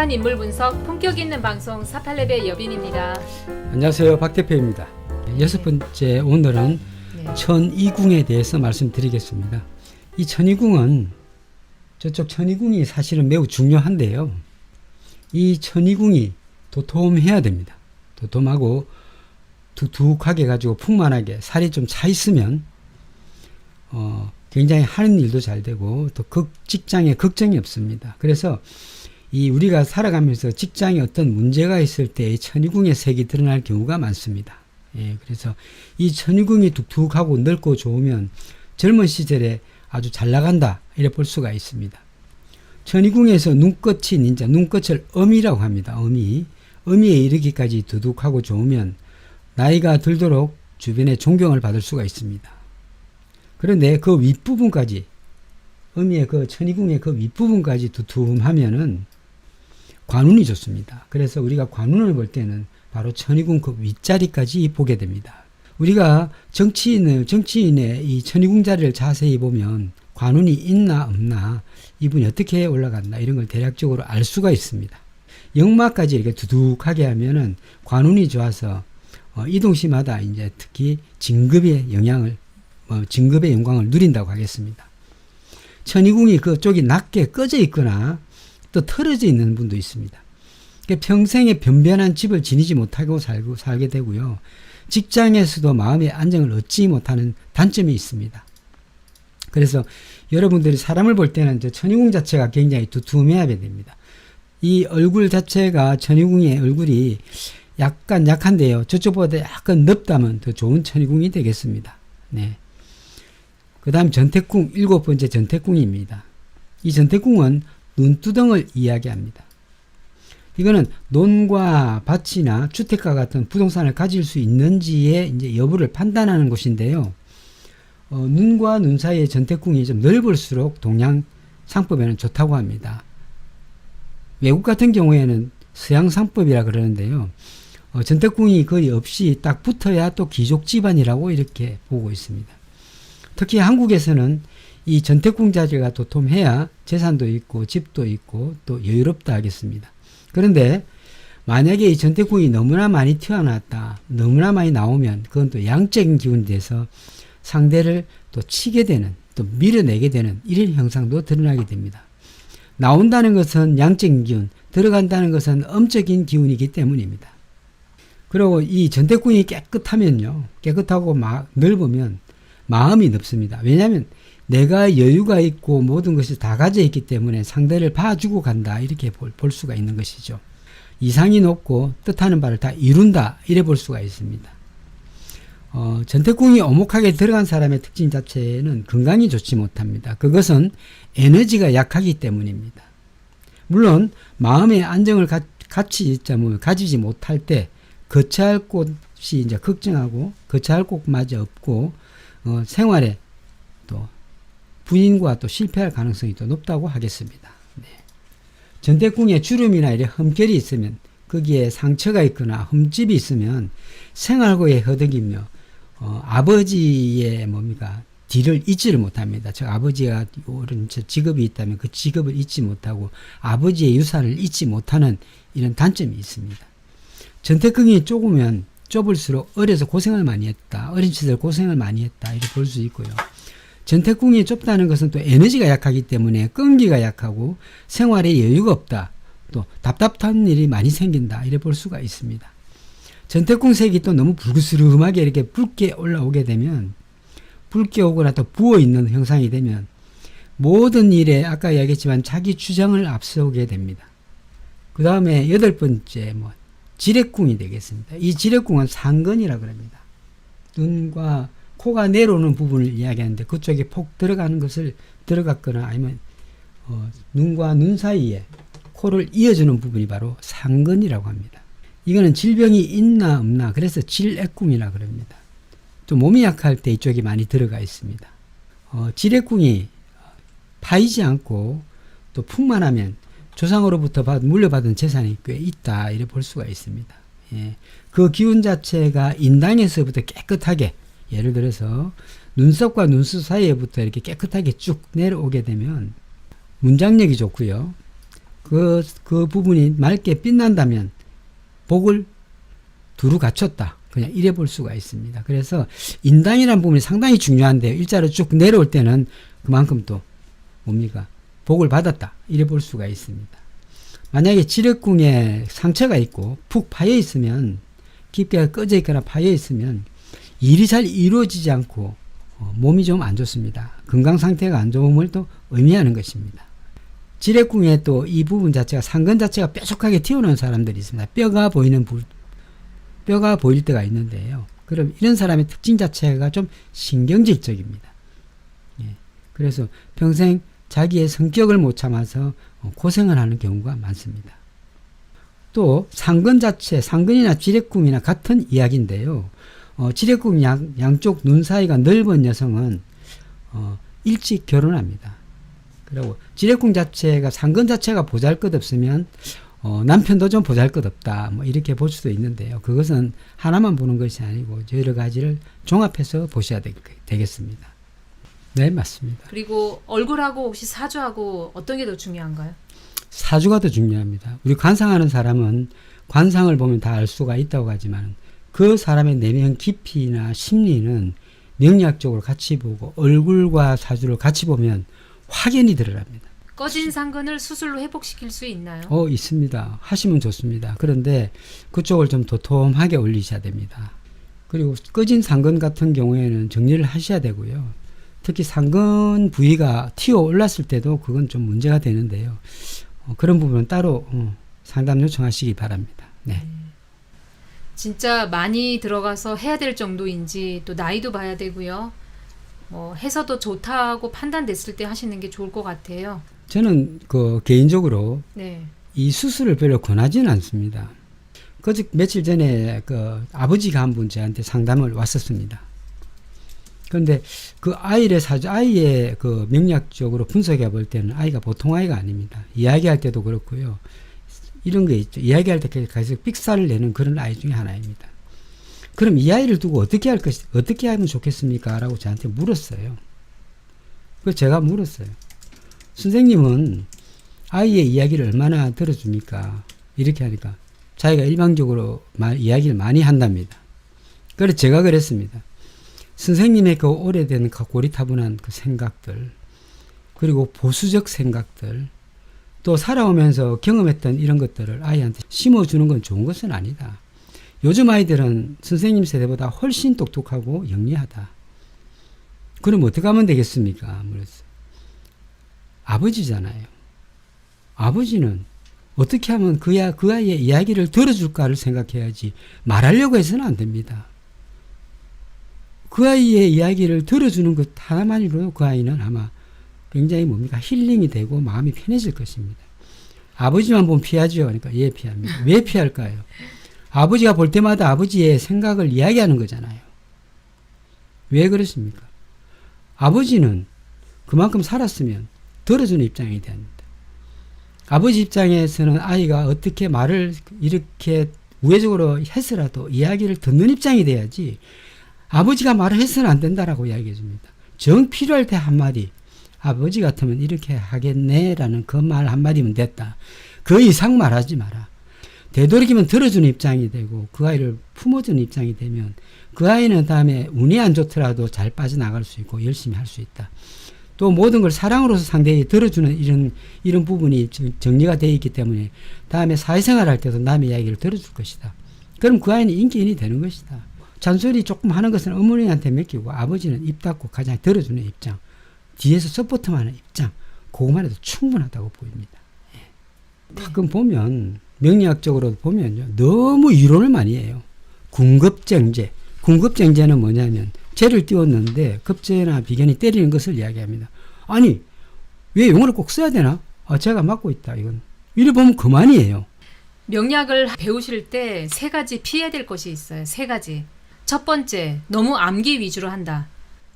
명쾌한 인물 분석, 품격 있는 방송 사팔레베 여빈입니다. 안녕하세요. 박 대표입니다. 여섯 번째 오늘은 네. 천이궁에 대해서 말씀드리겠습니다. 이 천이궁은 저쪽 천이궁이 사실은 매우 중요한데요. 이 천이궁이 도톰해야 됩니다. 도톰하고 두둑하게 가지고 풍만하게 살이 좀 차 있으면 어, 굉장히 하는 일도 잘 되고 또 극 직장에 걱정이 없습니다. 그래서 이 우리가 살아가면서 직장에 어떤 문제가 있을 때 천이궁의 색이 드러날 경우가 많습니다. 예, 그래서 이 천이궁이 둑둑하고 넓고 좋으면 젊은 시절에 아주 잘 나간다 이래 볼 수가 있습니다. 천이궁에서 눈꽃이 nin자, 눈꽃을 어미라고 합니다. 어미. 어미에 이르기까지 두둑하고 좋으면 나이가 들도록 주변에 존경을 받을 수가 있습니다. 그런데 그 윗부분까지 어미의 그 천이궁의 그 윗부분까지 두툼하면은 관운이 좋습니다. 그래서 우리가 관운을 볼 때는 바로 천이궁 그 윗자리까지 보게 됩니다. 우리가 정치인을 정치인의 이 천이궁 자리를 자세히 보면 관운이 있나 없나 이분이 어떻게 올라갔나 이런 걸 대략적으로 알 수가 있습니다. 역마까지 이렇게 두둑하게 하면은 관운이 좋아서 어, 이동시마다 이제 특히 진급의 영향을 어, 진급의 영광을 누린다고 하겠습니다. 천이궁이 그쪽이 낮게 꺼져 있거나 또 틀어져 있는 분도 있습니다. 그러니까 평생에 변변한 집을 지니지 못하고 살고 살게 되고요. 직장에서도 마음의 안정을 얻지 못하는 단점이 있습니다. 그래서 여러분들이 사람을 볼 때는 저 천이궁 자체가 굉장히 두툼해야 됩니다. 이 얼굴 자체가 천이궁의 얼굴이 약간 약한데요. 저쪽보다 약간 넓다면 더 좋은 천이궁이 되겠습니다. 네. 그 다음 전태궁, 일곱 번째 전태궁입니다. 이 전태궁은 눈두덩을 이야기합니다. 이거는 논과 밭이나 주택과 같은 부동산을 가질 수 있는지의 이제 여부를 판단하는 곳인데요. 어, 눈과 눈 사이의 전태궁이 좀 넓을수록 동양 상법에는 좋다고 합니다. 외국 같은 경우에는 서양 상법이라 그러는데요. 어, 전태궁이 거의 없이 딱 붙어야 또 귀족 집안이라고 이렇게 보고 있습니다. 특히 한국에서는 이 전태궁 자리가 도톰해야 재산도 있고 집도 있고 또 여유롭다 하겠습니다. 그런데 만약에 이 전태궁이 너무나 많이 튀어나왔다, 너무나 많이 나오면 그건 또 양적인 기운이 돼서 상대를 또 치게 되는, 또 밀어내게 되는 이런 형상도 드러나게 됩니다. 나온다는 것은 양적인 기운, 들어간다는 것은 음적인 기운이기 때문입니다. 그리고 이 전태궁이 깨끗하면요, 깨끗하고 막 넓으면 마음이 넓습니다. 왜냐하면 내가 여유가 있고 모든 것이 다 가져 있기 때문에 상대를 봐주고 간다 이렇게 볼, 볼 수가 있는 것이죠. 이상이 높고 뜻하는 바를 다 이룬다 이래 볼 수가 있습니다. 어, 전태궁이 오목하게 들어간 사람의 특징 자체는 건강이 좋지 못합니다. 그것은 에너지가 약하기 때문입니다. 물론 마음의 안정을 가, 같이 뭐 가지지 못할 때 거처할 곳이 이제 걱정하고 거처할 곳마저 없고 어, 생활에 또 부인과 또 실패할 가능성이 더 높다고 하겠습니다. 네. 전대궁에 주름이나 이런 흠결이 있으면 거기에 상처가 있거나 흠집이 있으면 생활고에 허덕이며 어, 아버지의 뭡니까 뒤를 잊지를 못합니다. 저 아버지가 이런 저 직업이 있다면 그 직업을 잊지 못하고 아버지의 유산을 잊지 못하는 이런 단점이 있습니다. 전태궁이 좁으면 좁을수록 어려서 고생을 많이 했다. 어린 시절 고생을 많이 했다. 이렇게 볼 수 있고요. 전태궁이 좁다는 것은 또 에너지가 약하기 때문에 끈기가 약하고 생활에 여유가 없다. 또 답답한 일이 많이 생긴다. 이래 볼 수가 있습니다. 전태궁 색이 또 너무 불그스름하게 이렇게 붉게 올라오게 되면 붉게 오거나 또 부어 있는 형상이 되면 모든 일에 아까 이야기했지만 자기 주장을 앞서게 됩니다. 그 다음에 여덟 번째 뭐 지뢰궁이 되겠습니다. 이 지뢰궁은 상근이라 그럽니다. 눈과 코가 내려오는 부분을 이야기하는데 그쪽에 폭 들어가는 것을 들어갔거나 아니면 어, 눈과 눈 사이에 코를 이어주는 부분이 바로 상근이라고 합니다. 이거는 질병이 있나 없나 그래서 질액궁이라 그럽니다. 또 몸이 약할 때 이쪽이 많이 들어가 있습니다. 어, 질액궁이 파이지 않고 또 풍만하면 조상으로부터 받, 물려받은 재산이 꽤 있다 이래 볼 수가 있습니다. 예. 그 기운 자체가 인당에서부터 깨끗하게 예를 들어서 눈썹과 눈썹 사이에부터 이렇게 깨끗하게 쭉 내려오게 되면 문장력이 좋고요. 그, 그 부분이 맑게 빛난다면 복을 두루 갖췄다. 그냥 이래 볼 수가 있습니다. 그래서 인당이라는 부분이 상당히 중요한데요. 일자로 쭉 내려올 때는 그만큼 또 뭡니까? 복을 받았다. 이래 볼 수가 있습니다. 만약에 지력궁에 상처가 있고 푹 파여 있으면 깊게 꺼져 있거나 파여 있으면 일이 잘 이루어지지 않고 어, 몸이 좀 안 좋습니다. 건강 상태가 안 좋음을 또 의미하는 것입니다. 지뢰궁에 또 이 부분 자체가 상근 자체가 뾰족하게 튀어나온 사람들이 있습니다. 뼈가 보이는 부, 뼈가 보일 때가 있는데요. 그럼 이런 사람의 특징 자체가 좀 신경질적입니다. 예. 그래서 평생 자기의 성격을 못 참아서 어, 고생을 하는 경우가 많습니다. 또 상근 자체, 상근이나 지뢰궁이나 같은 이야기인데요. 어, 지뢰궁 양, 양쪽 눈 사이가 넓은 여성은 어, 일찍 결혼합니다. 그리고 지뢰궁 자체가 상근 자체가 보잘것없으면 어, 남편도 좀 보잘것없다 뭐 이렇게 볼 수도 있는데요. 그것은 하나만 보는 것이 아니고 여러 가지를 종합해서 보셔야 되, 되겠습니다. 네 맞습니다. 그리고 얼굴하고 혹시 사주하고 어떤 게 더 중요한가요? 사주가 더 중요합니다. 우리 관상하는 사람은 관상을 보면 다 알 수가 있다고 하지만 그 사람의 내면 깊이나 심리는 명리학적으로 같이 보고 얼굴과 사주를 같이 보면 확연히 드러납니다. 꺼진 상근을 수술로 회복시킬 수 있나요? 어, 있습니다. 하시면 좋습니다. 그런데 그쪽을 좀 도톰하게 올리셔야 됩니다. 그리고 꺼진 상근 같은 경우에는 정리를 하셔야 되고요. 특히 상근 부위가 튀어 올랐을 때도 그건 좀 문제가 되는데요. 어, 그런 부분은 따로 어, 상담 요청하시기 바랍니다. 네. 진짜 많이 들어가서 해야 될 정도인지 또 나이도 봐야 되고요. 뭐 해서도 좋다고 판단됐을 때 하시는 게 좋을 것 같아요. 저는 그 개인적으로 네. 이 수술을 별로 권하지는 않습니다. 그저 며칠 전에 그 아버지가 한 분 저한테 상담을 왔었습니다. 그런데 그 아이의 사주, 아이의 그 명략적으로 분석해 볼 때는 아이가 보통 아이가 아닙니다. 이야기할 때도 그렇고요. 이런 게 있죠. 이야기할 때 계속 삑사를 내는 그런 아이 중에 하나입니다. 그럼 이 아이를 두고 어떻게 할 것이, 어떻게 하면 좋겠습니까? 라고 저한테 물었어요. 그 제가 물었어요. 선생님은 아이의 이야기를 얼마나 들어줍니까? 이렇게 하니까 자기가 일방적으로 말, 이야기를 많이 한답니다. 그래서 제가 그랬습니다. 선생님의 그 오래된 그 고리타분한 그 생각들, 그리고 보수적 생각들, 또 살아오면서 경험했던 이런 것들을 아이한테 심어주는 건 좋은 것은 아니다. 요즘 아이들은 선생님 세대보다 훨씬 똑똑하고 영리하다. 그럼 어떻게 하면 되겠습니까? 물었어요. 아버지잖아요. 아버지는 어떻게 하면 그, 야, 그 아이의 이야기를 들어줄까를 생각해야지 말하려고 해서는 안 됩니다. 그 아이의 이야기를 들어주는 것 하나만으로도 그 아이는 아마 굉장히 뭡니까 힐링이 되고 마음이 편해질 것입니다. 아버지만 보면 피하죠. 그러니까 예 피합니다. 왜 피할까요? 아버지가 볼 때마다 아버지의 생각을 이야기하는 거잖아요. 왜 그렇습니까? 아버지는 그만큼 살았으면 들어주는 입장이 됩니다. 아버지 입장에서는 아이가 어떻게 말을 이렇게 우회적으로 해서라도 이야기를 듣는 입장이 돼야지 아버지가 말을 해서는 안 된다라고 이야기해 줍니다. 정 필요할 때 한마디 아버지 같으면 이렇게 하겠네라는 그 말 한마디면 됐다. 그 이상 말하지 마라. 되도록이면 들어주는 입장이 되고 그 아이를 품어주는 입장이 되면 그 아이는 다음에 운이 안 좋더라도 잘 빠져나갈 수 있고 열심히 할 수 있다. 또 모든 걸 사랑으로서 상대에게 들어주는 이런 이런 부분이 정리가 되어 있기 때문에 다음에 사회생활 할 때도 남의 이야기를 들어줄 것이다. 그럼 그 아이는 인기인이 되는 것이다. 잔소리 조금 하는 것은 어머니한테 맡기고 아버지는 입 닫고 가장 들어주는 입장, 뒤에서 서포트하는 입장, 그것만 해도 충분하다고 보입니다. 예. 가끔 보면 명리학적으로 보면요 너무 이론을 많이 해요. 궁급쟁제, 궁급쟁제는 뭐냐면 죄를 띄웠는데 급제나 비견이 때리는 것을 이야기합니다. 아니 왜 용어를 꼭 써야 되나? 아, 제가 맡고 있다 이건. 이래 보면 그만이에요. 명약을 배우실 때 세 가지 피해야 될 것이 있어요. 세 가지. 첫 번째, 너무 암기 위주로 한다.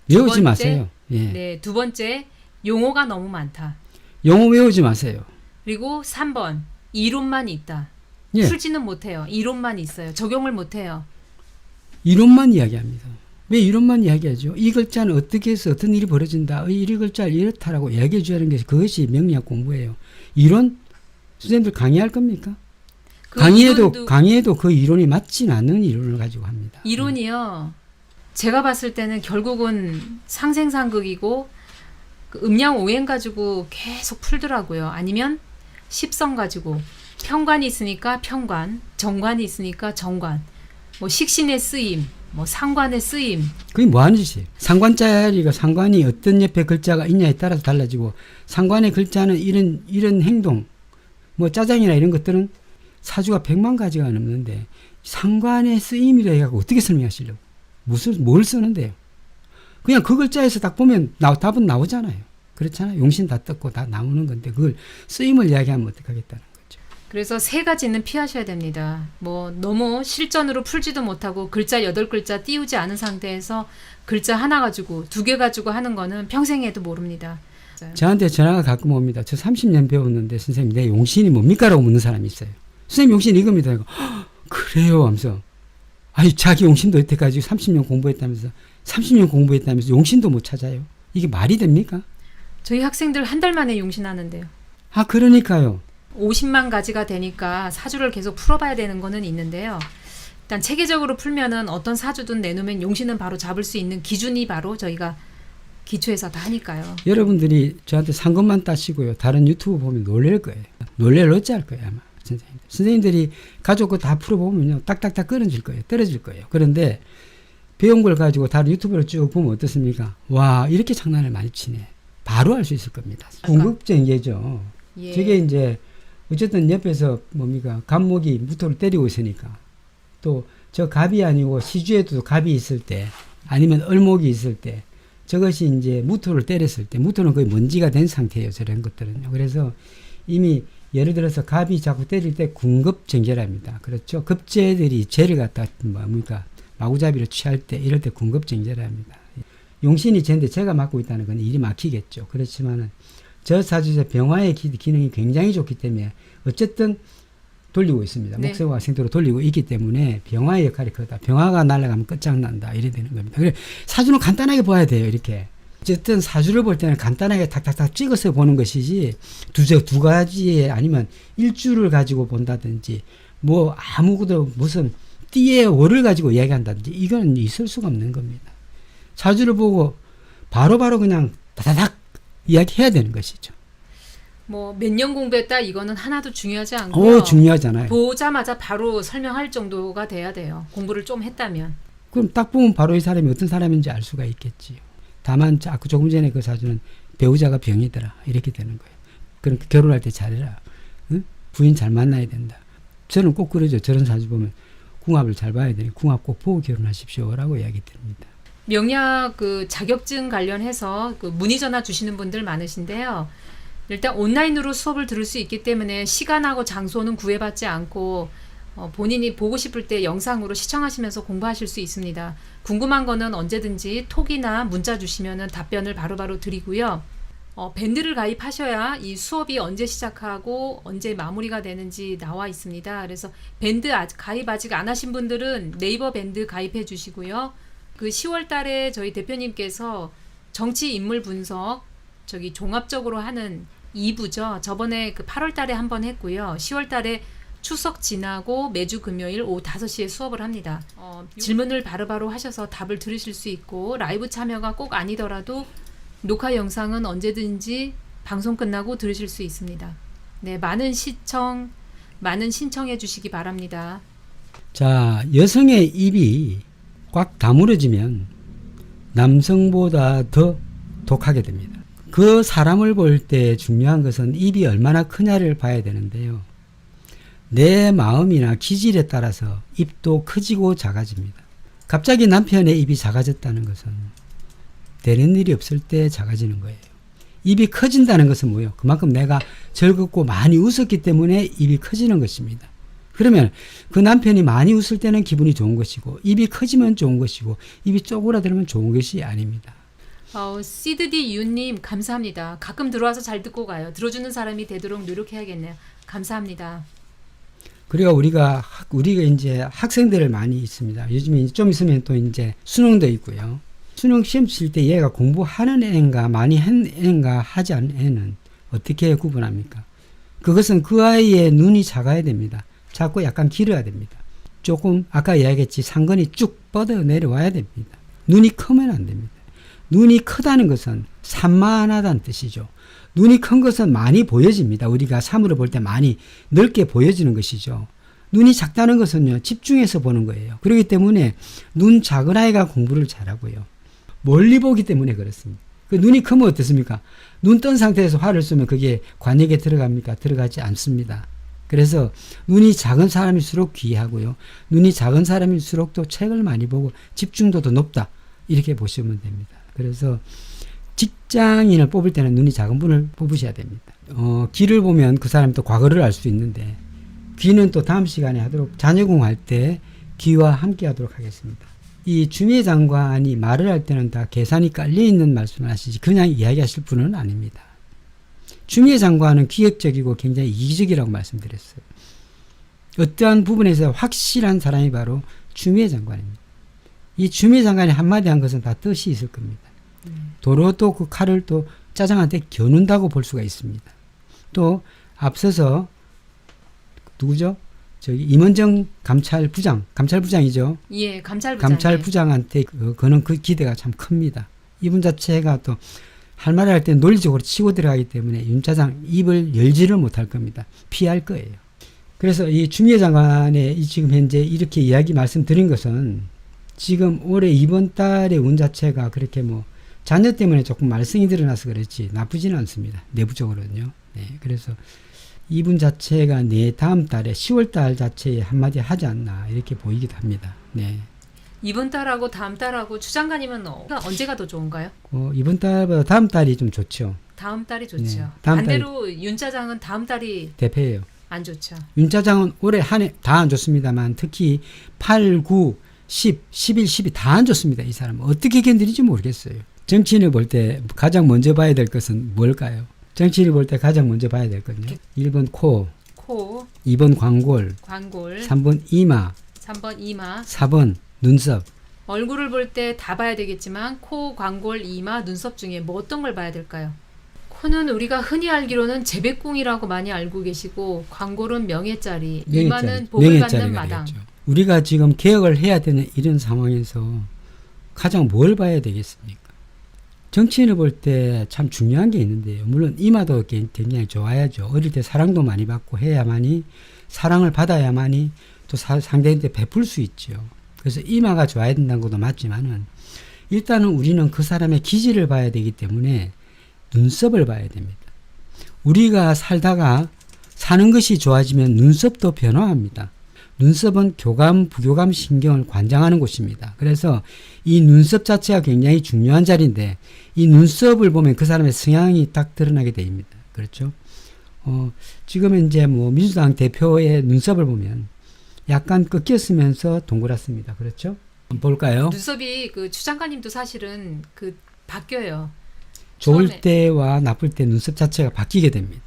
두 외우지 번째, 마세요. 예. 네, 두 번째, 용어가 너무 많다. 용어 외우지 마세요. 그리고 3번, 이론만 있다. 예. 풀지는 못해요. 이론만 있어요. 적용을 못해요. 이론만 이야기합니다. 왜 이론만 이야기하죠? 이 글자는 어떻게 해서 어떤 일이 벌어진다. 이 글자를 이렇다라고 이야기해 줘야 하는 게 그것이 명리학 공부예요. 이론 선생님들 강의할 겁니까? 그 강의에도 이론도- 강의에도 그 이론이 맞진 않는 이론을 가지고 합니다. 이론이요. 제가 봤을 때는 결국은 상생상극이고 그 음양 오행 가지고 계속 풀더라고요. 아니면 십성 가지고 평관이 있으니까 평관, 정관이 있으니까 정관, 뭐 식신의 쓰임, 뭐 상관의 쓰임. 그게 뭐 하는 짓이에요? 상관자리가 상관이 어떤 옆에 글자가 있냐에 따라서 달라지고 상관의 글자는 이런 이런 행동 뭐 짜장이나 이런 것들은 사주가 백만 가지가 넘는데 상관의 쓰임이라 해갖고 어떻게 설명하시려고 무슨 뭘 쓰는데요? 그냥 그 글자에서 딱 보면 나, 답은 나오잖아요. 그렇잖아요. 용신 다 떴고 다 나오는 건데 그걸 쓰임을 이야기하면 어떡하겠다는 거죠. 그래서 세 가지는 피하셔야 됩니다. 뭐 너무 실전으로 풀지도 못하고 글자 여덟 글자 띄우지 않은 상태에서 글자 하나 가지고 두 개 가지고 하는 거는 평생 해도 모릅니다. 저한테 전화가 가끔 옵니다. 저 30년 배웠는데 선생님 내 용신이 뭡니까라고 묻는 사람이 있어요. 선생님 용신 이겁니다. 이거 "헉, 그래요 하면서 아니 자기 용신도 여태까지 30년 공부했다면서 30년 공부했다면서 용신도 못 찾아요. 이게 말이 됩니까? 저희 학생들 한 달 만에 용신하는데요. 아 그러니까요. 50만 가지가 되니까 사주를 계속 풀어봐야 되는 거는 있는데요. 일단 체계적으로 풀면은 어떤 사주든 내놓으면 용신은 바로 잡을 수 있는 기준이 바로 저희가 기초에서 다 하니까요. 여러분들이 저한테 산 것만 따시고요. 다른 유튜브 보면 놀랄 거예요. 놀랄 어찌할 거예요 아마 선생님. 선생님들이 가족 거 다 풀어보면요. 딱딱딱 끊어질 거예요. 떨어질 거예요. 그런데 배운 걸 가지고 다른 유튜브를 쭉 보면 어떻습니까? 와 이렇게 장난을 많이 치네. 바로 알 수 있을 겁니다. 궁극적이죠. 예. 저게 이제 어쨌든 옆에서 뭡니까 갑목이 무토를 때리고 있으니까 또 저 갑이 아니고 시주에도 갑이 있을 때 아니면 을목이 있을 때 저것이 이제 무토를 때렸을 때 무토는 거의 먼지가 된 상태예요 저런 것들은요 그래서 이미 예를 들어서 갑이 자꾸 때릴 때 궁급정제랍니다 그렇죠 급제들이 죄를 갖다 뭡니까 마구잡이로 취할 때 이럴 때 궁급정제랍니다 용신이 쟤인데 제가 맡고 있다는 건 일이 막히겠죠 그렇지만은 저 사주에서 병화의 기, 기능이 굉장히 좋기 때문에 어쨌든 돌리고 있습니다. 네. 목세와 생도로 돌리고 있기 때문에 병화의 역할이 크다. 병화가 날아가면 끝장난다. 이래 되는 겁니다. 그래 사주는 간단하게 봐야 돼요. 이렇게. 어쨌든 사주를 볼 때는 간단하게 탁탁탁 찍어서 보는 것이지 두두 두 가지에 아니면 일주를 가지고 본다든지 뭐 아무것도 무슨 띠의 월을 가지고 이야기한다든지 이건 있을 수가 없는 겁니다. 사주를 보고 바로바로 그냥 다다닥 이야기해야 되는 것이죠. 뭐 몇 년 공부했다 이거는 하나도 중요하지 않고 오 중요하잖아요. 보자마자 바로 설명할 정도가 돼야 돼요. 공부를 좀 했다면. 그럼 딱 보면 바로 이 사람이 어떤 사람인지 알 수가 있겠지요. 다만 자꾸 조금 전에 그 사주는 배우자가 병이더라 이렇게 되는 거예요. 그러니까 결혼할 때 잘해라. 응? 부인 잘 만나야 된다. 저는 꼭 그러죠. 저런 사주 보면 궁합을 잘 봐야 되니 궁합 꼭 보고 결혼하십시오라고 이야기 드립니다. 명약 그 자격증 관련해서 그 문의 전화 주시는 분들 많으신데요. 일단 온라인으로 수업을 들을 수 있기 때문에 시간하고 장소는 구애받지 않고 어, 본인이 보고 싶을 때 영상으로 시청하시면서 공부하실 수 있습니다. 궁금한 거는 언제든지 톡이나 문자 주시면은 답변을 바로 바로 드리고요. 어, 밴드를 가입하셔야 이 수업이 언제 시작하고 언제 마무리가 되는지 나와 있습니다. 그래서 밴드 아직 가입 아직 안 하신 분들은 네이버 밴드 가입해 주시고요. 그 10월 달에 저희 대표님께서 정치 인물 분석 저기 종합적으로 하는 2부죠. 저번에 그 8월 달에 한 번 했고요. 10월 달에 추석 지나고 매주 금요일 오후 5시에 수업을 합니다. 어, 질문을 바로 바로 하셔서 답을 들으실 수 있고 라이브 참여가 꼭 아니더라도 녹화 영상은 언제든지 방송 끝나고 들으실 수 있습니다. 네, 많은 시청, 많은 신청해 주시기 바랍니다. 자, 여성의 입이 꽉 다물어지면 남성보다 더 독하게 됩니다. 그 사람을 볼 때 중요한 것은 입이 얼마나 크냐를 봐야 되는데요. 내 마음이나 기질에 따라서 입도 커지고 작아집니다. 갑자기 남편의 입이 작아졌다는 것은 되는 일이 없을 때 작아지는 거예요. 입이 커진다는 것은 뭐예요? 그만큼 내가 즐겁고 많이 웃었기 때문에 입이 커지는 것입니다. 그러면 그 남편이 많이 웃을 때는 기분이 좋은 것이고 입이 커지면 좋은 것이고 입이 쪼그라들면 좋은 것이 아닙니다. 어, 시드디 유님 감사합니다. 가끔 들어와서 잘 듣고 가요. 들어주는 사람이 되도록 노력해야겠네요. 감사합니다. 그리고 우리가 학- 우리가 이제 학생들을 많이 있습니다. 요즘에 좀 있으면 또 이제 수능도 있고요. 수능 시험 칠 때 얘가 공부하는 애인가 많이 한 애인가 하지 않은 애는 어떻게 구분합니까? 그것은 그 아이의 눈이 작아야 됩니다. 작고 약간 길어야 됩니다. 조금 아까 이야기했지 상근이 쭉 뻗어 내려와야 됩니다. 눈이 크면 안 됩니다. 눈이 크다는 것은 산만하다는 뜻이죠. 눈이 큰 것은 많이 보여집니다. 우리가 사물을 볼 때 많이 넓게 보여지는 것이죠. 눈이 작다는 것은요, 집중해서 보는 거예요. 그렇기 때문에 눈 작은 아이가 공부를 잘하고요. 멀리 보기 때문에 그렇습니다. 그 눈이 크면 어떻습니까? 눈 뜬 상태에서 화를 쏘면 그게 관역에 들어갑니까? 들어가지 않습니다. 그래서 눈이 작은 사람일수록 귀하고요. 눈이 작은 사람일수록 또 책을 많이 보고 집중도도 높다. 이렇게 보시면 됩니다. 그래서 직장인을 뽑을 때는 눈이 작은 분을 뽑으셔야 됩니다. 어, 귀를 보면 그 사람이 또 과거를 알 수 있는데 귀는 또 다음 시간에 하도록 자녀공 할 때 귀와 함께 하도록 하겠습니다. 이 주미애 장관이 말을 할 때는 다 계산이 깔려 있는 말씀을 하시지 그냥 이야기하실 분은 아닙니다. 주미애 장관은 기획적이고 굉장히 이기적이라고 말씀드렸어요. 어떠한 부분에서 확실한 사람이 바로 주미애 장관입니다. 이 주미애 장관이 한마디 한 것은 다 뜻이 있을 겁니다. 도로 또 그 칼을 또 짜장한테 겨눈다고 볼 수가 있습니다. 또 앞서서 누구죠? 저기 임원정 감찰부장, 감찰부장이죠. 예, 감찰부장. 감찰부장한테 그, 그는 그 기대가 참 큽니다. 이분 자체가 또 할 말을 할 때 논리적으로 치고 들어가기 때문에 윤 차장 입을 열지를 못할 겁니다. 피할 거예요. 그래서 이 주미애 장관의 이 지금 현재 이렇게 이야기 말씀드린 것은 지금 올해 이번 달의 운 자체가 그렇게 뭐 자녀 때문에 조금 말썽이 드러나서 그렇지 나쁘지는 않습니다. 내부적으로는요. 네, 그래서 이분 자체가 내 다음 달에 10월 달 자체에 한마디 하지 않나 이렇게 보이기도 합니다. 네. 이번 달하고 다음 달하고 추장관님은 어, 언제가 더 좋은가요? 어, 이번 달보다 다음 달이 좀 좋죠. 다음 달이 좋죠. 네, 다음 반대로 윤 차장은 다음 달이 대패예요. 안 좋죠. 윤 차장은 올해 한 해 다 안 좋습니다만 특히 8, 9, 10, 11, 12 다 안 좋습니다. 이 사람은 어떻게 견디는지 모르겠어요. 정치인을 볼 때 가장 먼저 봐야 될 것은 뭘까요? 정치인을 볼 때 가장 먼저 봐야 될 것은요. 1번 코, 코, 2번 광골, 광골, 3번 이마, 3번 이마. 4번 눈썹. 얼굴을 볼 때 다 봐야 되겠지만 코, 광골, 이마, 눈썹 중에 뭐 어떤 걸 봐야 될까요? 코는 우리가 흔히 알기로는 재배궁이라고 많이 알고 계시고 광골은 명예짜리, 이마는 복을 받는 마당. 되겠죠. 우리가 지금 개혁을 해야 되는 이런 상황에서 가장 뭘 봐야 되겠습니까? 정치인을 볼 때 참 중요한 게 있는데요. 물론 이마도 게- 굉장히 좋아야죠. 어릴 때 사랑도 많이 받고 해야만이 사랑을 받아야만이 또 사- 상대한테 베풀 수 있죠. 그래서 이마가 좋아야 된다는 것도 맞지만은 일단은 우리는 그 사람의 기질을 봐야 되기 때문에 눈썹을 봐야 됩니다. 우리가 살다가 사는 것이 좋아지면 눈썹도 변화합니다. 눈썹은 교감, 부교감 신경을 관장하는 곳입니다. 그래서 이 눈썹 자체가 굉장히 중요한 자리인데 이 눈썹을 보면 그 사람의 성향이 딱 드러나게 됩니다. 그렇죠? 어, 지금 이제 뭐 민주당 대표의 눈썹을 보면 약간 꺾였으면서 동그랗습니다. 그렇죠? 볼까요? 눈썹이 그 추장관님도 사실은 그 바뀌어요. 좋을 처음에- 때와 나쁠 때 눈썹 자체가 바뀌게 됩니다.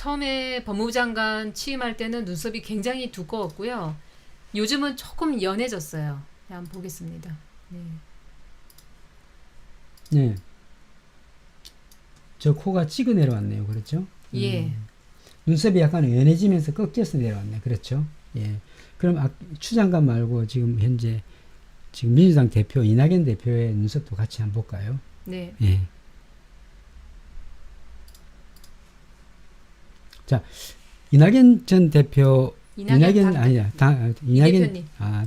처음에 법무부 장관 취임할 때는 눈썹이 굉장히 두꺼웠고요. 요즘은 조금 연해졌어요. 네, 한번 보겠습니다. 네. 네. 저 코가 찍어 내려왔네요. 그렇죠? 예. 음. 눈썹이 약간 연해지면서 꺾여서 내려왔네. 그렇죠? 예. 그럼 아, 추장관 말고 지금 현재 지금 민주당 대표 이낙연 대표의 눈썹도 같이 한번 볼까요? 네. 예. 자, 이낙연 전 대표 이낙연, 이낙연 당- 아니야. 다, 이 이낙연 대표님. 아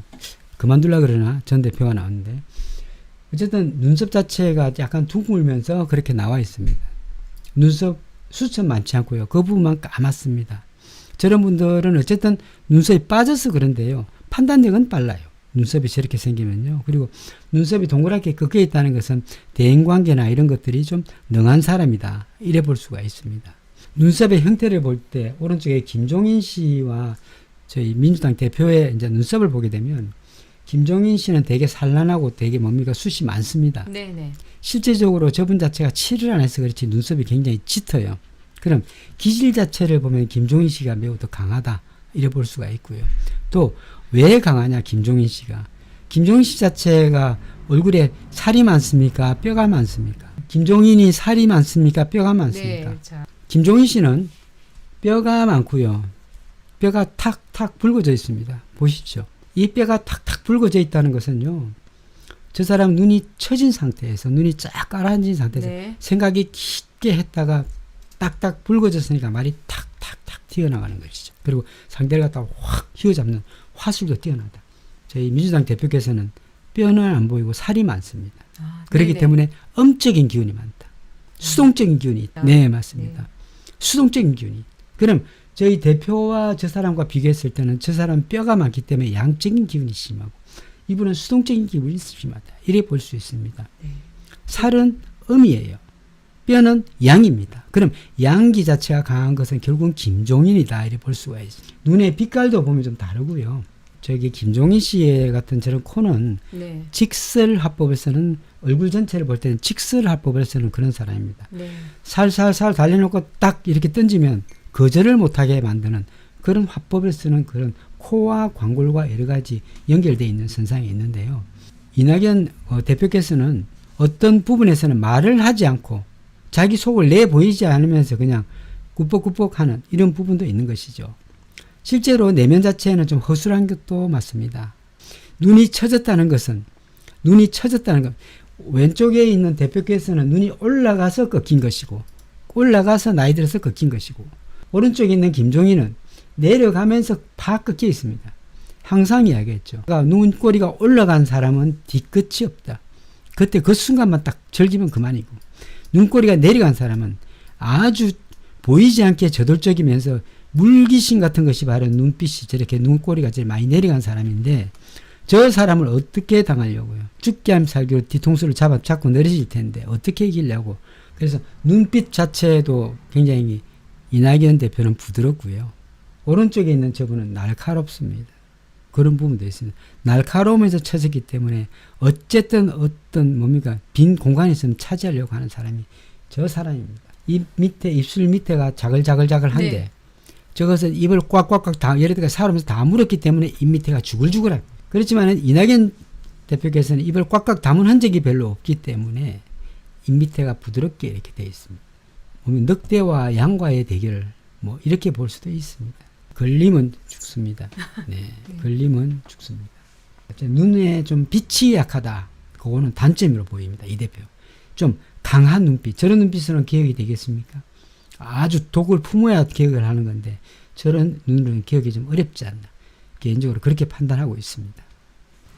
그만둘라 그러나 전 대표가 나왔는데 어쨌든 눈썹 자체가 약간 둥글면서 그렇게 나와 있습니다. 눈썹 수천 많지 않고요. 그 부분만 까맣습니다. 저런 분들은 어쨌든 눈썹이 빠져서 그런데요. 판단력은 빨라요. 눈썹이 저렇게 생기면요. 그리고 눈썹이 동그랗게 꺾여 있다는 것은 대인관계나 이런 것들이 좀 능한 사람이다. 이래 볼 수가 있습니다. 눈썹의 형태를 볼 때 오른쪽에 김종인 씨와 저희 민주당 대표의 이제 눈썹을 보게 되면 김종인 씨는 되게 산란하고 되게 뭡니까 숱이 많습니다. 네, 네. 실제적으로 저분 자체가 칠을 안 해서 그렇지 눈썹이 굉장히 짙어요. 그럼 기질 자체를 보면 김종인 씨가 매우 더 강하다 이래 볼 수가 있고요. 또 왜 강하냐 김종인 씨가 김종인 씨 자체가 얼굴에 살이 많습니까 뼈가 많습니까 김종인이 살이 많습니까 뼈가 많습니까 네. 자, 김종인 씨는 뼈가 많고요. 뼈가 탁탁 붉어져 있습니다. 보십시오. 이 뼈가 탁탁 붉어져 있다는 것은요. 저 사람 눈이 처진 상태에서 눈이 쫙 깔아앉은 상태에서 네. 생각이 깊게 했다가 딱딱 붉어졌으니까 말이 탁탁탁 튀어나가는 것이죠. 그리고 상대를 갖다가 확 휘어잡는 화술도 뛰어나다. 저희 민주당 대표께서는 뼈는 안 보이고 살이 많습니다. 아, 그렇기. 때문에 엄적인 기운이 많다. 수동적인 기운이 있다. 아, 네, 맞습니다. 수동적인 기운이. 그럼 저희 대표와 저 사람과 비교했을 때는 저 사람 뼈가 많기 때문에 양적인 기운이 심하고 이분은 수동적인 기운이 심하다. 이래 볼 수 있습니다. 네. 살은 음이에요. 뼈는 양입니다. 그럼 양기 자체가 강한 것은 결국은 김종인이다. 이래 볼 수가 있어요. 눈의 빛깔도 보면 좀 다르고요. 저기 김종인 씨 같은 저런 코는 네. 직설 화법을 쓰는 얼굴 전체를 볼 때는 직설 화법을 쓰는 그런 사람입니다. 네. 살살살 달려놓고 딱 이렇게 던지면 거절을 못하게 만드는 그런 화법을 쓰는 그런 코와 광골과 여러 가지 연결되어 있는 선상이 있는데요. 이낙연 어, 대표께서는 어떤 부분에서는 말을 하지 않고 자기 속을 내 보이지 않으면서 그냥 꾸벅꾸벅 하는 이런 부분도 있는 것이죠. 실제로 내면 자체는 좀 허술한 것도 맞습니다. 눈이 처졌다는 것은 눈이 처졌다는 것 왼쪽에 있는 대표께서는 눈이 올라가서 꺾인 것이고 올라가서 나이 들어서 꺾인 것이고 오른쪽에 있는 김종인은 내려가면서 팍 꺾여 있습니다. 항상 이야기했죠. 그러니까 눈꼬리가 올라간 사람은 뒤끝이 없다. 그때 그 순간만 딱 즐기면 그만이고 눈꼬리가 내려간 사람은 아주 보이지 않게 저돌적이면서 물귀신 같은 것이 바로 눈빛이 저렇게 눈꼬리가 제일 많이 내려간 사람인데 저 사람을 어떻게 당하려고요? 죽게 함 살기로 뒤통수를 잡아 잡고 내려질 텐데 어떻게 이기려고? 그래서 눈빛 자체도 굉장히 이낙연 대표는 부드럽고요. 오른쪽에 있는 저분은 날카롭습니다. 그런 부분도 있습니다. 날카로우면서 쳐졌기 때문에 어쨌든 어떤 뭡니까 빈 있으면 차지하려고 하는 사람이 저 사람입니다. 입 밑에 입술 밑에가 자글자글자글한데 네. 저것은 입을 꽉꽉꽉 다 예를 들어 사람에서 다 물었기 때문에 입 밑에가 주글주글한 그렇지만 이낙연 대표께서는 입을 꽉꽉 담은 흔적이 별로 없기 때문에 입 밑에가 부드럽게 이렇게 되어 있습니다. 보면 늑대와 양과의 대결 뭐 이렇게 볼 수도 있습니다. 걸리면 죽습니다. 네, 걸리면 죽습니다. 눈에 좀 빛이 약하다. 그거는 단점으로 보입니다. 이 대표. 좀 강한 눈빛. 저런 눈빛으로는 기억이 되겠습니까? 아주 독을 품어야 기억을 하는 건데 저런 눈으로는 기억이 좀 어렵지 않나. 개인적으로 그렇게 판단하고 있습니다.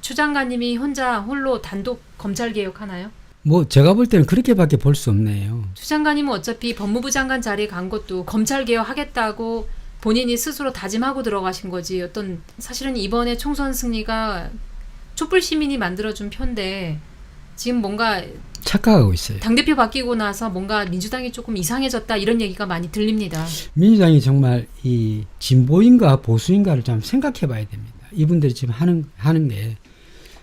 추 장관님이 혼자 홀로 단독 검찰 개혁하나요? 뭐 제가 볼 때는 그렇게밖에 볼 수 없네요. 추 장관님은 어차피 법무부 장관 자리에 간 것도 검찰 개혁하겠다고 본인이 스스로 다짐하고 들어가신 거지. 어떤 사실은 이번에 총선 승리가 촛불 시민이 만들어준 편데 지금 뭔가 착각하고 있어요. 당 대표 바뀌고 나서 뭔가 민주당이 조금 이상해졌다 이런 얘기가 많이 들립니다. 민주당이 정말 이 진보인가 보수인가를 좀 생각해 봐야 됩니다. 이분들이 지금 하는, 하는 게.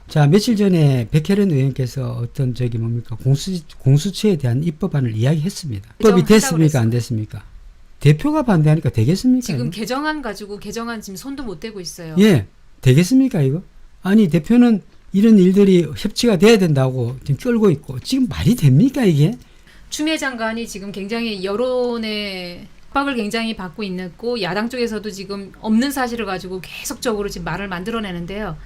자, 며칠 전에 백혜련 의원께서 어떤 저기 뭡니까 공수, 공수처에 대한 입법안을 이야기했습니다. 입법이 개정한다고 됐습니까? 안 됐습니까? 대표가 반대하니까 되겠습니까? 지금 이거? 개정안 가지고 개정안 지금 손도 못 대고 있어요. 예, 되겠습니까 이거? 아니 대표는 이런 일들이 협치가 돼야 된다고 지금 끌고 있고 지금 말이 됩니까 이게? 추미애 장관이 지금 굉장히 여론의 압박을 굉장히 받고 있고 야당 쪽에서도 지금 없는 사실을 가지고 계속적으로 지금 말을 만들어내는데요.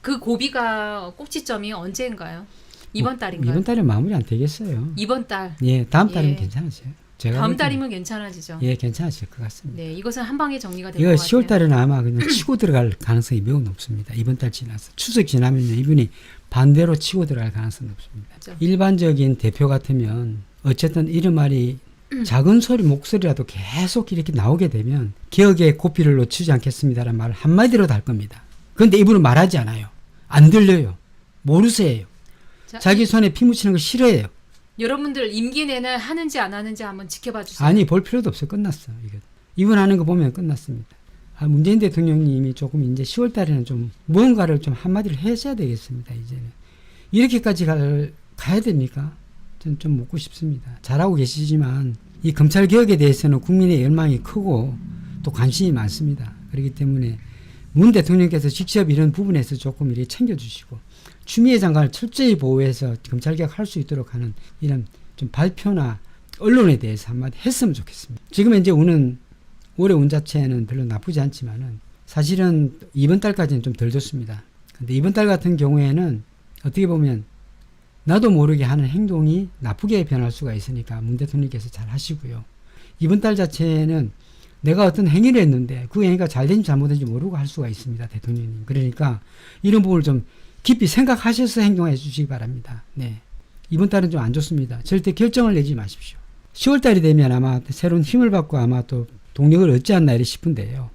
그 고비가 꼭지점이 언제인가요? 이번 달인가요? 뭐, 이번 달에 마무리 안 되겠어요. 이번 달. 예, 다음 달이면 예. 괜찮으세요. 제가 다음 달이면 괜찮아지죠. 예, 괜찮으실 것 같습니다. 네, 이것은 한 방에 정리가 될 이거 것 같아요. 10월 달에는 아마 그냥 치고 들어갈 가능성이 매우 높습니다. 이번 달 지나서 추석 지나면 이분이 반대로 치고 들어갈 가능성이 높습니다. 그렇죠. 일반적인 대표 같으면 어쨌든 이런 말이 음. 작은 소리 목소리라도 계속 이렇게 나오게 되면 기억의 고삐를 놓치지 않겠습니다라는 말을 한마디로 할 겁니다. 그런데 이분은 말하지 않아요. 안 들려요. 모르세요. 자, 자기 손에 피 묻히는 거 싫어해요. 여러분들 임기 내내 하는지 안 하는지 한번 지켜봐 주세요. 아니 볼 필요도 없어요. 끝났어. 이거 이분 하는 거 보면 끝났습니다. 아, 문재인 대통령님이 조금 이제 10월 달에는 좀 무언가를 좀 한마디를 해줘야 되겠습니다. 이제는 이렇게까지 갈, 가야 됩니까? 전좀 묻고 싶습니다. 잘하고 계시지만 이 검찰 개혁에 대해서는 국민의 열망이 크고 또 관심이 많습니다. 그렇기 때문에 문 대통령께서 직접 이런 부분에서 조금 이렇게 챙겨주시고 추미애 장관을 철저히 보호해서 검찰 개혁 할 수 있도록 하는 이런 좀 발표나 언론에 대해서 한마디 했으면 좋겠습니다. 지금 이제 우는 올해 운 자체는 별로 나쁘지 않지만은 사실은 이번 달까지는 좀 덜 좋습니다. 근데 이번 달 같은 경우에는 어떻게 보면 나도 모르게 하는 행동이 나쁘게 변할 수가 있으니까 문 대통령께서 잘 하시고요. 이번 달 자체는 내가 어떤 행위를 했는데 그 행위가 잘된지 잘못된지 모르고 할 수가 있습니다. 대통령님. 그러니까 이런 부분을 좀 깊이 생각하셔서 행동해 주시기 바랍니다. 네. 이번 달은 좀 안 좋습니다. 절대 결정을 내지 마십시오. 10월 달이 되면 아마 새로운 힘을 받고 아마 또 동력을 얻지 않나 싶은데요.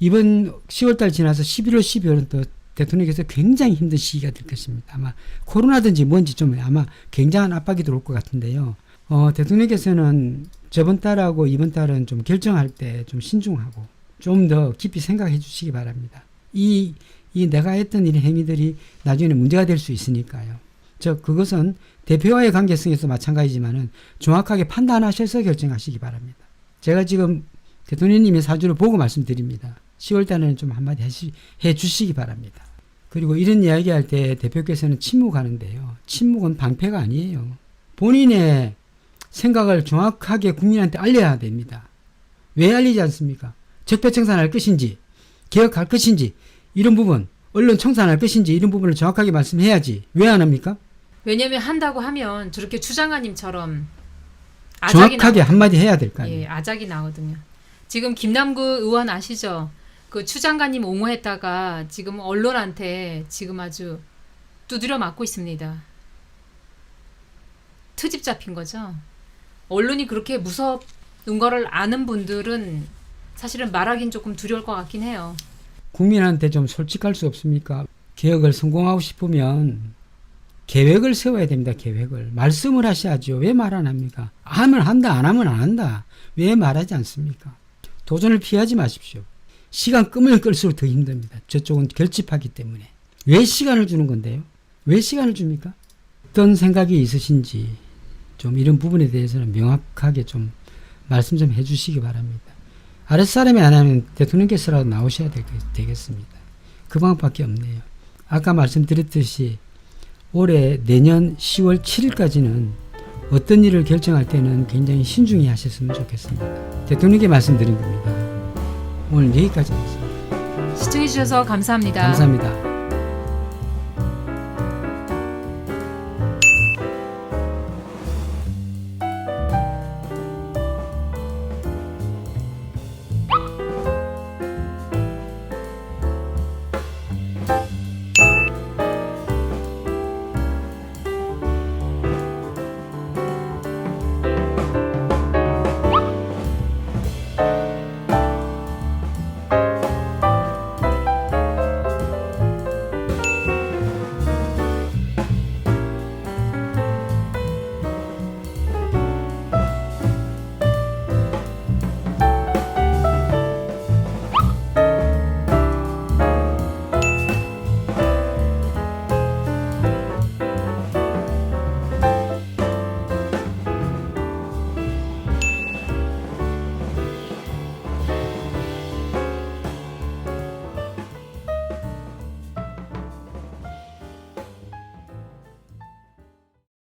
이번 10월 달 지나서 11월, 12월은 또 대통령께서 굉장히 힘든 시기가 될 것입니다. 아마 코로나든지 뭔지 좀 아마 굉장한 압박이 들어올 것 같은데요. 어, 대통령께서는 저번 달하고 이번 달은 좀 결정할 때 좀 신중하고 좀 더 깊이 생각해 주시기 바랍니다. 이, 이 내가 했던 이런 행위들이 나중에는 문제가 될 수 있으니까요. 저 그것은 대표와의 관계성에서 마찬가지지만은 정확하게 판단하셔서 결정하시기 바랍니다. 제가 지금 대통령님의 사주를 보고 말씀드립니다. 10월 달에는 좀 한마디 하시, 해 주시기 바랍니다. 그리고 이런 이야기 할 때 대표께서는 침묵하는데요. 침묵은 방패가 아니에요. 본인의 생각을 정확하게 국민한테 알려야 됩니다. 왜 알리지 않습니까? 적폐청산할 것인지, 개혁할 것인지, 이런 부분, 언론 청산할 것인지, 이런 부분을 정확하게 말씀해야지. 왜 안 합니까? 왜냐면 한다고 하면 저렇게 추장관님처럼 정확하게 나오- 한마디 해야 될 거 아니에요. 예, 아작이 나거든요. 지금 김남구 의원 아시죠? 그 추장관님 옹호했다가 지금 언론한테 지금 아주 두드려 맞고 있습니다. 트집 잡힌 거죠. 언론이 그렇게 무서운 거를 아는 분들은 사실은 말하긴 조금 두려울 것 같긴 해요. 국민한테 좀 솔직할 수 없습니까? 개혁을 성공하고 싶으면 계획을 세워야 됩니다. 계획을 말씀을 하셔야죠. 왜 말 안 합니까? 하면 한다, 안 하면 안 한다. 왜 말하지 않습니까? 도전을 피하지 마십시오. 시간 끄면 끌수록 더 힘듭니다. 저쪽은 결집하기 때문에 왜 시간을 주는 건데요? 왜 시간을 줍니까? 어떤 생각이 있으신지 좀 이런 부분에 대해서는 명확하게 좀 말씀 좀 해주시기 바랍니다. 아랫사람이 안 하면 대통령께서라도 나오셔야 되, 되겠습니다. 그 방법밖에 없네요. 아까 말씀드렸듯이 올해 내년 10월 7일까지는 어떤 일을 결정할 때는 굉장히 신중히 하셨으면 좋겠습니다. 대통령께 말씀드린 겁니다. 오늘 여기까지 하겠습니다. 시청해주셔서 감사합니다. 감사합니다.